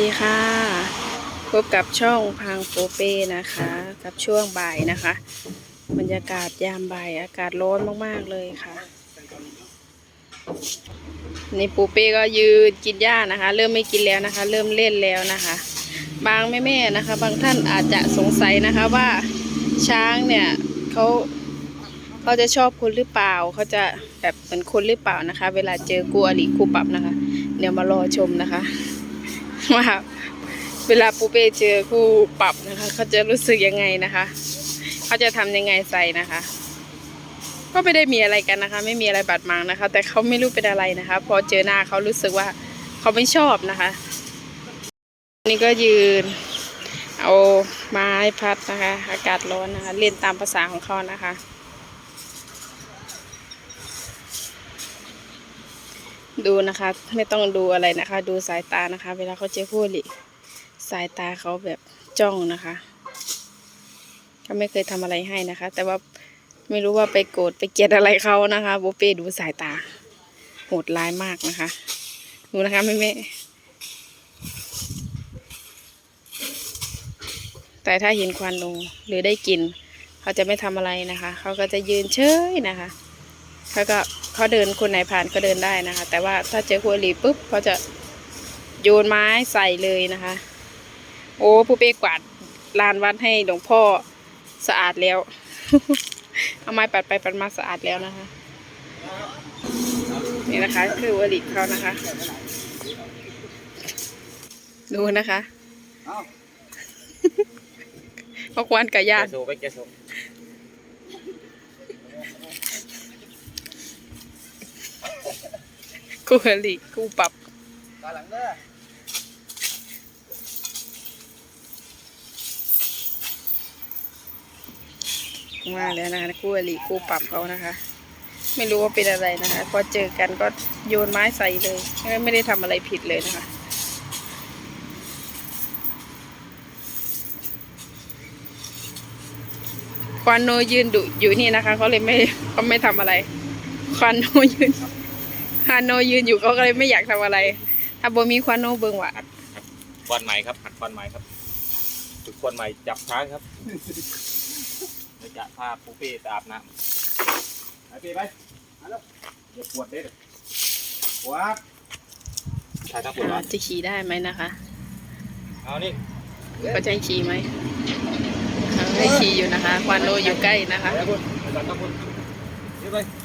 ดีค่ะ พบกับช่องพังโปเป้นะคะ กับช่วงบ่ายนะคะ บรรยากาศยามบ่ายอากาศร้อนมาก ๆ เลยค่ะ ในปูเป้ก็ยืนกินหญ้านะคะ เริ่มไม่กินแล้วนะคะ เริ่มเล่นแล้วนะคะ บางแม่ๆนะคะ บางท่านอาจจะสงสัยนะคะว่าช้างเนี่ยเขาเขาจะชอบคนหรือเปล่าเขาจะแบบเหมือนคนหรือเปล่านะคะ เวลาเจอกูอริกูปรับนะคะ เดี๋ยวมารอชมนะคะ ว่าเวลาปูเป้เจอคู่ปรับนะคะ เขาจะรู้สึกยังไงนะคะ เขาจะทำยังไงใส่นะคะ ก็ไม่ได้มีอะไรกันนะคะ ไม่มีอะไรบาดหมางนะคะ แต่เขาไม่รู้เป็นอะไรนะคะ พอเจอหน้าเขารู้สึกว่าเขาไม่ชอบนะคะ นี่ก็ยืน เอาไม้พัดนะคะ อากาศร้อนนะคะ เล่นตามภาษาของเขานะคะ ดูนะคะ ไม่ต้องดูอะไรนะคะ ดูสายตานะคะ เวลาเขาเจอคู่อริสายตาเขาแบบจ้องนะคะเขาไม่เคยทำอะไรให้นะคะ แต่ว่าไม่รู้ว่าไปโกรธไปเกลียดอะไรเขานะคะโบเป้ดูสายตา โหดร้ายมากนะคะ ดูนะคะแม่แม่แต่ถ้าเห็นควันลงหรือได้กลิ่นเขาจะไม่ทำอะไรนะคะ เขาก็จะยืนเฉยนะคะเขาก็ เขาเดินคนไหนผ่านก็เดินได้นะคะ แต่ว่าถ้าเจอคู่อริปุ๊บเขาจะโยนไม้ใส่เลยนะคะ โอ้ผู้เป้กวาดลานวัดให้หลวงพ่อสะอาดแล้ว เอาไม้ปัดไปปัดมาสะอาดแล้วนะคะ นี่นะคะคือวลิเขานะคะ ดูนะคะเอาพกวันกับญาแกติ โซไปแกโซกูวลิกูปรับตาหลังเด้อมาแล้วนะคะกูวลิกูปรับเขานะคะ ไม่รู้ว่าเป็นอะไรนะคะ พอเจอกันก็โยนไม้ใส่เลย ไม่ได้ทำอะไรผิดเลยนะคะควันโนยืนดุอยู่นี่นะคะเขาเลยไม่เขาไม่ทำอะไรควันโนยืน ควันโนยืนอยู่เขาก็เลยไม่อยากทำอะไร ถ้าบ่มีควันโนเบิ่งว่าควันใหม่ครับหัดควันใหม่ครับฝึกควันใหม่จับช้างครับเราจะพาปูเป้ไปอาบน้ำไปเป้ไปมาแล้วเดี๋ยวปวดเด้อปวดใช่ทั้งปวดวะจะขี่ได้ไหมนะคะเอานี่ก็จะให้ขี่ไหมเขาให้ขี่อยู่นะคะ ควันโนอยู่ใกล้นะคะไปคุณไปก่อนครับคุณนี่ไปเออเอานอนลงปัดไปอีก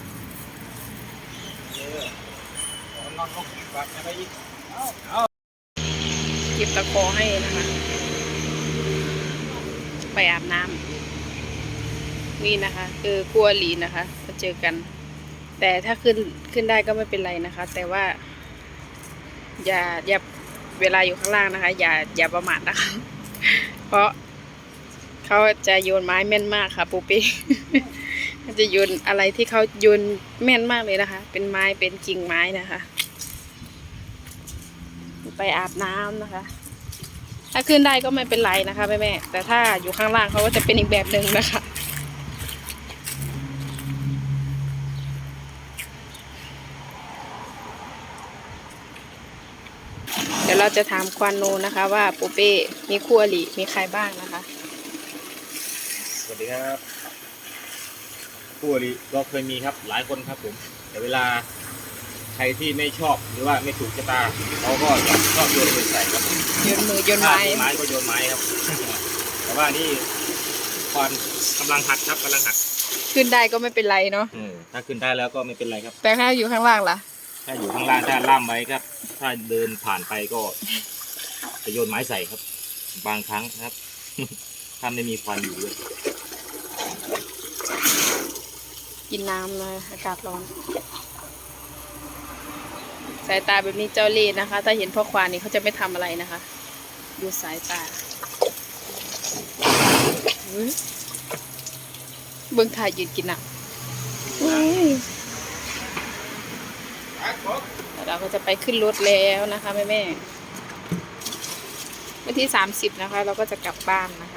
เก็บตะขอให้นะคะ ไปอาบน้ำนี่นะคะ คือกลัวหลีนะคะมาเจอกัน แต่ถ้าขึ้นขึ้นได้ก็ไม่เป็นไรนะคะ แต่ว่า อย่าอย่าเวลาอยู่ข้างล่างนะคะ อย่าอย่าประมาทนะคะ เพราะเขาจะโยนไม้แม่นมากค่ะปูปี้ เขาจะโยนอะไรที่เขาโยนแม่นมากเลยนะคะ เป็นไม้เป็นกิ่งไม้นะคะ ไปอาบน้ำนะคะ ถ้าขึ้นได้ก็ไม่เป็นไรนะคะแม่แม่แต่ถ้าอยู่ข้างล่างเขาก็จะเป็นอีกแบบหนึ่งนะคะเดี๋ยวเราจะถามควันโนนะคะ ว่าปูเป้มีคู่อริมีใครบ้างนะคะ สวัสดีครับ ผู้อริก็เคยมีครับหลายคนครับผม แต่เวลาใครที่ไม่ชอบหรือว่าไม่ถูกชะตาเขาก็จะชอบโยนปืนใส่ครับผมโยนมือโยนถ้าไม้ถูกไม้ก็โยนไม้ครับ แต่ว่านี่ควานกำลังหัดครับกำลังหัดขึ้นได้ก็ไม่เป็นไรเนาะอืมถ้าขึ้นได้แล้วก็ไม่เป็นไรครับ แต่ถ้าอยู่ข้างล่างล่ะ ถ้าอยู่ข้างล่างถ้าล่ามไว้ครับ ถ้าเดินผ่านไปก็จะโยนไม้ใส่ครับ บางครั้งครับ ถ้าไม่มีควันอยู่ด้วย กินน้ำเลยอากาศร้อน สายตาแบบนี้เจ้าเล่ห์นะคะ ถ้าเห็นพ่อควานนี่เขาจะไม่ทำอะไรนะคะ ดูสายตาอุ๊ยเบิ้งถ่ายยืนกินอะอุ๊ยเราก็จะไปขึ้นรถแล้วนะคะแม่แม่ๆวันที่สามสิบนะคะ เราก็จะกลับบ้านนะคะ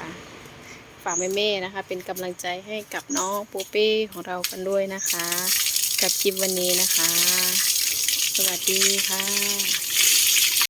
ฝากแม่เม่ๆนะคะ เป็นกำลังใจให้กับน้องปูเป้ของเรากันด้วยนะคะ กับคลิปวันนี้นะคะ สวัสดีค่ะ